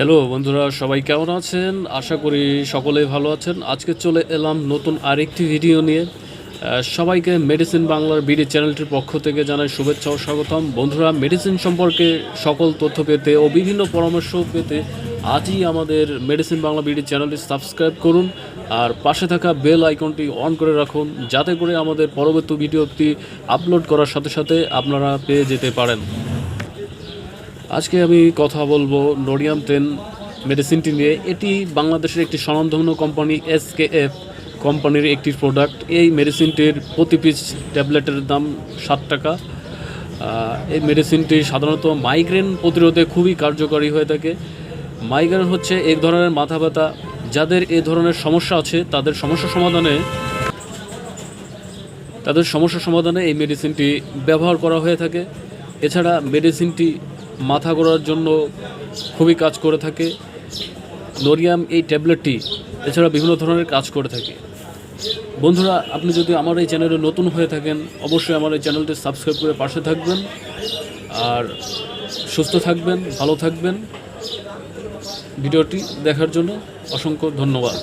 Hello বন্ধুরা, সবাই কেমন আছেন? আশা করি সকলেই ভালো আছেন। আজকে চলে এলাম নতুন আরেকটি ভিডিও নিয়ে। সবাইকে মেডিসিন বাংলার বিডি চ্যানেলটির পক্ষ থেকে জানাই শুভেচ্ছা ও স্বাগতম। বন্ধুরা মেডিসিন সম্পর্কে সকল তথ্য পেতে ও বিভিন্ন পরামর্শ পেতে আজই আমাদের মেডিসিন বাংলা বিডি চ্যানেলটি সাবস্ক্রাইব করুন আর পাশে থাকা বেল আইকনটি অন করে রাখুন, যাতে করে আমাদের পরবর্তী ভিডিওটি আপলোড করার সাথে সাথে আপনারা পেয়ে যেতে পারেন। আজকে আমি কথা বলব নোডিয়াম টেন মেডিসিনটি নিয়ে। এটি বাংলাদেশের একটি স্বনামধন্য কোম্পানি এসকেএফ কোম্পানির একটি প্রোডাক্ট এই মেডিসিনটির প্রতি পিস ট্যাবলেটের দাম ষাট টাকা। এই মেডিসিনটি সাধারণত মাইগ্রেন প্রতিরোধে খুবই কার্যকরী হয়ে থাকে। মাইগ্রেন হচ্ছে এক ধরনের মাথা ব্যথা। যাদের এ ধরনের সমস্যা আছে, তাদের সমস্যা সমাধানে তাদের সমস্যা সমাধানে এই মেডিসিনটি ব্যবহার করা হয়ে থাকে। এছাড়া মেডিসিনটি মাথা ঘোরার জন্য খুবই কাজ করে থাকে। নোরিয়াম এই ট্যাবলেটটি এছাড়া বিভিন্ন ধরনের কাজ করে থাকে। বন্ধুরা, আপনি যদি আমার এই চ্যানেলে নতুন হয়ে থাকেন, অবশ্যই আমার এই চ্যানেলটি সাবস্ক্রাইব করে পাশে থাকবেন। আর সুস্থ থাকবেন, ভালো থাকবেন। ভিডিওটি দেখার জন্য অসংখ্য ধন্যবাদ।